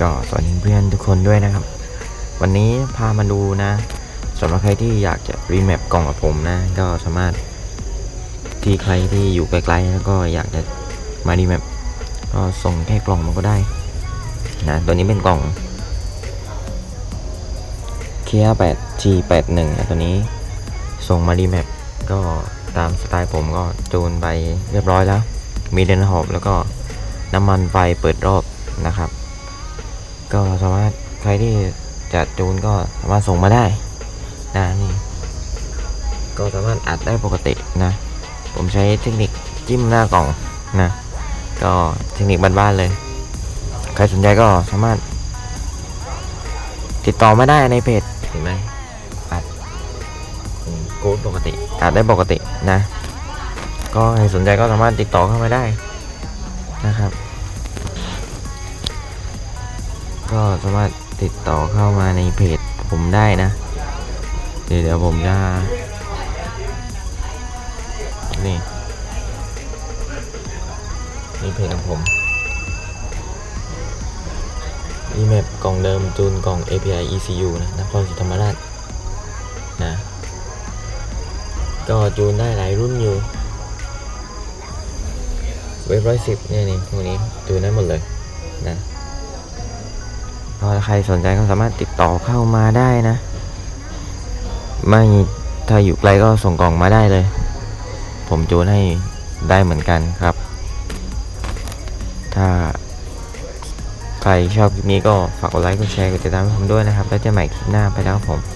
ก็สวัสดีเพื่อนทุกคนด้วยนะครับ วันนี้พามาดูนะสำหรับใครที่อยากจะรีแมปกล่องกับผมนะ ก็สามารถที่ใครที่อยู่ไกลๆแล้วก็อยากจะมารีแมปก็ส่งแค่กล่องมาก็ได้นะตัวนี้เป็นกล่อง k 8 G 8 1นะตัวนี้ส่งมารีแมปก็ตามสไตล์ผมก็จูนไปเรียบร้อยแล้ว มีเดนหอบแล้วก็น้ำมันไฟเปิดรอบนะครับ ก็สามารถใครที่จะจูนก็สามารถส่งมาได้นะนี่ก็สามารถอัดได้ปกตินะ ผมใช้เทคนิคจิ้มหน้ากล่องนะ ก็เทคนิคบ้านๆเลย ใครสนใจก็สามารถ ติดต่อมาได้ในเพจเห็นไหมอัดโค้ดปกติอัดได้ปกตินะ ก็ใครสนใจก็สามารถติดต่อเข้ามาได้นะครับ ก็สามารถติดต่อเข้ามาในเพจผมได้นะ เดี๋ยวผมจะนี่นี่เพจของผมอีเมปกล่องเดิมจูนกล่อง API ECU นะนครศรีธรรมราชนะก็จูนได้หลายรุ่นอยู่เว็บร้อยสิบเนี่ยนี่พวกนี้จูนได้หมดเลยนะ ก็ถ้าใครสนใจก็สามารถติดต่อเข้ามาได้นะ ไม่ถ้าอยู่ไกลก็ส่งกล่องมาได้เลย ผมจูนให้ได้เหมือนกันครับ ถ้าใครชอบคลิปนี้ก็ฝากกดไลค์กดแชร์กดติดตามให้ผมด้วยนะครับ แล้วเจอใหม่คลิปหน้าไปแล้วครับผม